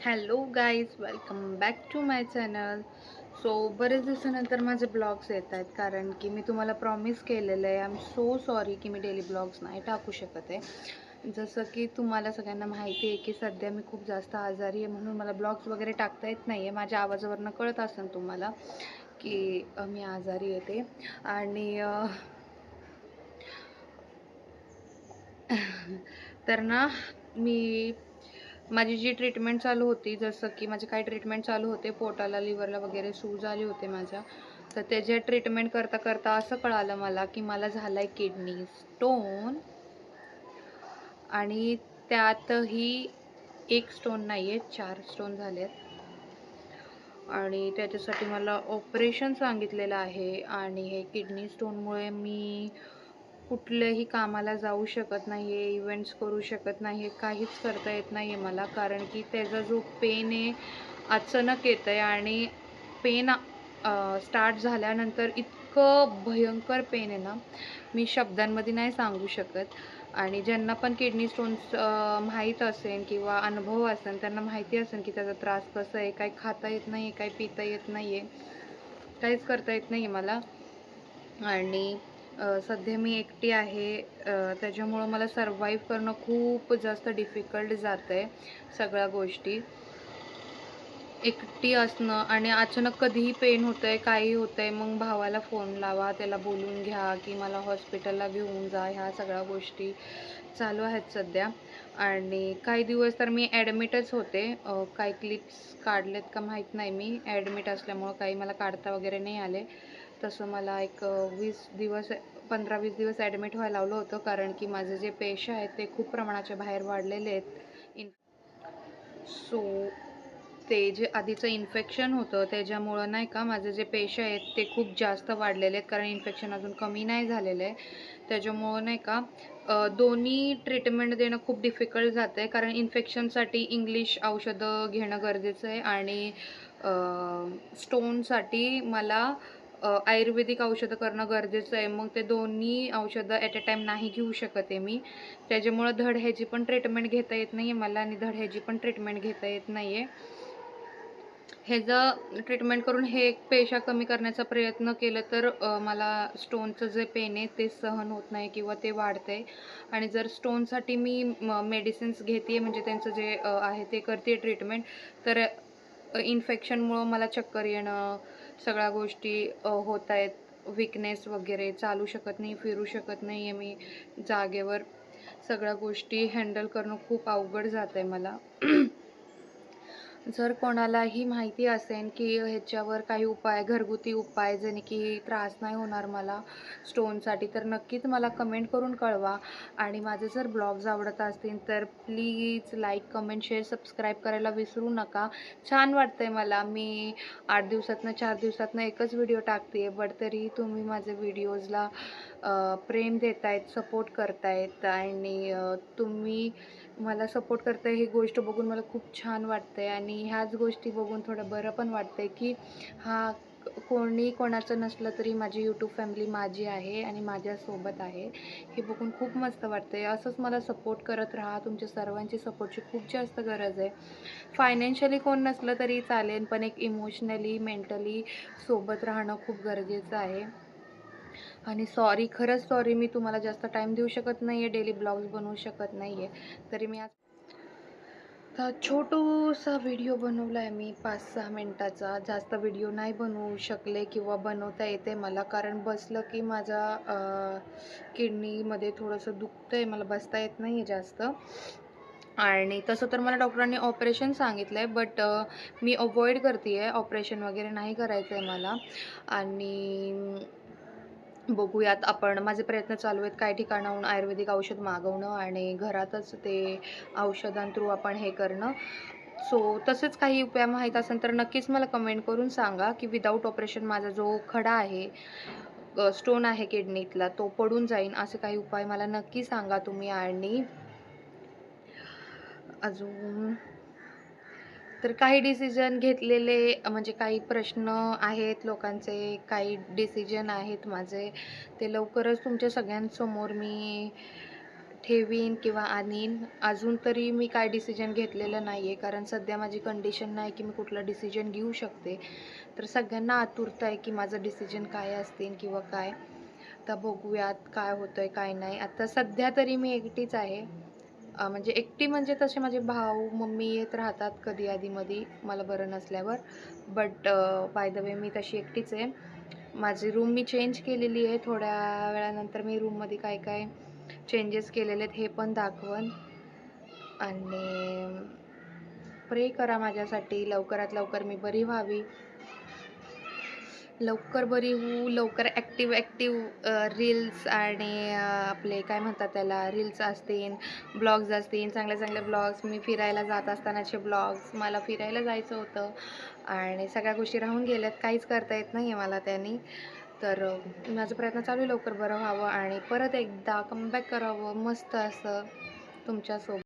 Hello guys welcome back to my channel. So बरेच दिवसानंतर माझे ब्लॉग्स येत आहेत कारण की मी तुम्हाला प्रॉमिस केलेलं आहे. आय एम सो सॉरी की मी डेली ब्लॉग्स नाही टाकू शकत आहे. जसं की तुम्हाला सगळ्यांना माहिती आहे की सध्या मी खूप जास्त आजारी आहे म्हणून मला ब्लॉग्स वगैरे टाकता येत नाही आहे. माझ्या आवाजावरनं कळत असेल तुम्हाला की मी आजारी येते. आणि तर ना मी माझी जी ट्रीटमेंट चालू होती जसं की माझे काही ट्रीटमेंट चालू होते पोटाला लिव्हरला वगैरे सूज आले होते माझ्या तर त्याचे ट्रीटमेंट करता करता असं कळालं मला की मला झालं आहे किडनी स्टोन आणि त्यातही एक स्टोन नाही आहे चार स्टोन झाले आहेत आणि त्याच्यासाठी मला ऑपरेशन सांगितलेलं आहे. आणि हे किडनी स्टोनमुळे मी कुठल्याही कामाला जाऊ शकत नाही आहे इव्हेंट्स करू शकत नाही आहे काहीच करता येत नाही आहे मला. कारण की त्याचा जो पेन आहे अचानक येतं आहे आणि पेन स्टार्ट झाल्यानंतर इतकं भयंकर पेन आहे ना मी शब्दांमध्ये नाही सांगू शकत. आणि ज्यांना पण किडनी स्टोन्स माहीत असेल किंवा अनुभव असेल त्यांना माहिती असेल की त्याचा त्रास कसा आहे काही खाता येत नाही आहे काही पिता येत नाही आहे काहीच करता येत नाही आहे मला. आणि सध्या मी एकटी आहे. त्याच्यामुळं मला सर्वाईव्ह करणं खूप जास्त डिफिकल्ट जातं आहे सगळ्या गोष्टी. एकटी असणं आणि अचानक कधीही पेन होतं आहे काही होतं आहे मग भावाला फोन लावा त्याला बोलून घ्या की मला हॉस्पिटलला घेऊन जा ह्या सगळ्या गोष्टी चालू आहेत सध्या. आणि काही दिवस तर मी ॲडमिटच होते. काही क्लिप्स काढलेत का माहीत नाही मी. ॲडमिट असल्यामुळं काही मला काढता वगैरे नाही आले. तसं मला एक वीस दिवस पंधरा वीस दिवस ॲडमिट व्हायला लावलं होतं कारण की माझे जे पेश आहेत ते खूप प्रमाणाच्या बाहेर वाढलेले आहेत. इन सो ते जे आधीचं इन्फेक्शन होतं त्याच्यामुळं नाही का माझे जे पेशे आहेत ते खूप जास्त वाढलेले आहेत कारण इन्फेक्शन अजून कमी नाही झालेलं आहे. त्याच्यामुळं नाही का दोन्ही ट्रीटमेंट देणं खूप डिफिकल्ट जातं आहे कारण इन्फेक्शनसाठी इंग्लिश औषधं घेणं गरजेचं आहे आणि स्टोनसाठी मला आयुर्वेदिक औषधं करणं गरजेचं आहे. मग ते दोन्ही औषधं ॲट अ टाईम नाही घेऊ शकत आहे मी. त्याच्यामुळं धड ह्याची पण ट्रीटमेंट घेता येत नाही आहे मला आणि धड ह्याची पण ट्रीटमेंट घेता येत नाही आहे ह्याचं ट्रीटमेंट करून हे एक पेशा कमी करण्याचा प्रयत्न केलं तर मला स्टोनचं जे पेन आहे ते सहन होत नाही किंवा ते वाढतं आहे आणि जर स्टोनसाठी मी मेडिसिन्स घेते आहे म्हणजे त्यांचं जे आहे ते करते ट्रीटमेंट तर इन्फेक्शनमुळं मला चक्कर येणं सगळ्या गोष्टी होत आहेत. विकनेस वगैरे चालू शकत नाही फिरू शकत नाही आहे मी जागेवर. सगळ्या गोष्टी हँडल करणं खूप अवघड जात आहे मला. जर कोणालाही माहिती असेल की ह्याच्यावर काही उपाय घरगुती उपाय जेणे की त्रास नाही होणार मला स्टोनसाठी तर नक्कीच मला कमेंट करून कळवा. आणि माझे जर ब्लॉग्स आवडत असतील तर please like comment share subscribe करायला विसरू नका. छान वाटतं आहे मला. मी आठ दिवसातनं चार दिवसातनं एकच व्हिडिओ टाकते आहे बट तरी तुम्ही माझे व्हिडिओजला प्रेम देतायत सपोर्ट करतायत. आणि तुम्ही मला सपोर्ट करतं ही गोष्ट बघून मला खूप छान वाटतं आहे आणि ह्याच गोष्टी बघून थोडं बरं पण वाटतं आहे की हा कोणी कोणाचं नसलं तरी माझी यूट्यूब फॅमिली माझी आहे आणि माझ्यासोबत आहे. हे बघून खूप मस्त वाटतं आहे असंच मला सपोर्ट करत राहा. तुमच्या सर्वांची सपोर्टची खूप जास्त गरज आहे. फायनान्शियली कोण नसलं तरी चालेल पण एक इमोशनली मेंटली सोबत राहणं खूप गरजेचं आहे. आणि सॉरी खरंच सॉरी मी तुम्हाला जास्त टाईम देऊ शकत नाही आहे डेली ब्लॉग्स बनवू शकत नाही आहे तरी मी आज छोटूसा व्हिडिओ बनवला आहे मी पाच सहा मिनटाचा. जास्त व्हिडिओ नाही बनवू शकले किंवा बनवता येते मला कारण बसलं की माझा किडनीमध्ये थोडंसं दुखतं आहे मला बसता येत नाही आहे जास्त. आणि तसं तर मला डॉक्टरांनी ऑपरेशन सांगितलं आहे बट मी अवॉइड करते आहे ऑपरेशन वगैरे नाही करायचं आहे मला. आणि बघूयात आपण. माझे प्रयत्न चालू आहेत काही ठिकाणाहून आयुर्वेदिक औषध मागवणं आणि घरातच ते औषधांथ्रू आपण हे करणं. सो तसेच काही उपाय माहीत असेल तर नक्कीच मला कमेंट करून सांगा की विदाऊट ऑपरेशन माझा जो खडा आहे स्टोन आहे किडनीतला तो पडून जाईन असे काही उपाय मला नक्की सांगा तुम्ही. आणि अजून तर काही डिसिजन घेतलेले म्हणजे काही प्रश्न आहेत लोकांचे काही डिसिजन आहेत माझे ते लवकरच तुमच्या सगळ्यांसमोर मी ठेवीन किंवा आणीन. अजून तरी मी काय डिसिजन घेतलेलं नाही आहे कारण सध्या माझी कंडिशन नाही की मी कुठलं डिसिजन घेऊ शकते. तर सगळ्यांना आतुरता आहे की माझं डिसिजन काय असतील किंवा काय. तर बघूयात काय होतं आहे काय नाही. आता सध्या तरी मी एकटीच आहे. म्हणजे एकटी म्हणजे तसे माझे भाऊ मम्मी येत राहतात कधी आधीमध्ये मला बरं नसल्यावर. बट बाय द वे मी तशी एकटीच आहे. माझी रूम मी चेंज केलेली आहे. थोड्या वेळानंतर मी रूममध्ये काय काय चेंजेस केलेले आहेत हे पण दाखवन. आणि प्रे करा माझ्यासाठी. लवकरात लवकर मी बरी व्हावी. लवकर बरी होऊ लवकर ॲक्टिव ॲक्टिव रील्स आणि आपले काय म्हणतात त्याला रील्स असतील ब्लॉग्स असतील चांगले चांगले ब्लॉग्स मी फिरायला जात असतानाचे ब्लॉग्स मला फिरायला जायचं होतं. आणि सगळ्या गोष्टी राहून गेल्यात काहीच करता येत नाही आहे मला त्यांनी. तर माझा प्रयत्न चालू आहे लवकर बरं व्हावं आणि परत एकदा कमबॅक करावं मस्त असं तुमच्यासोबत.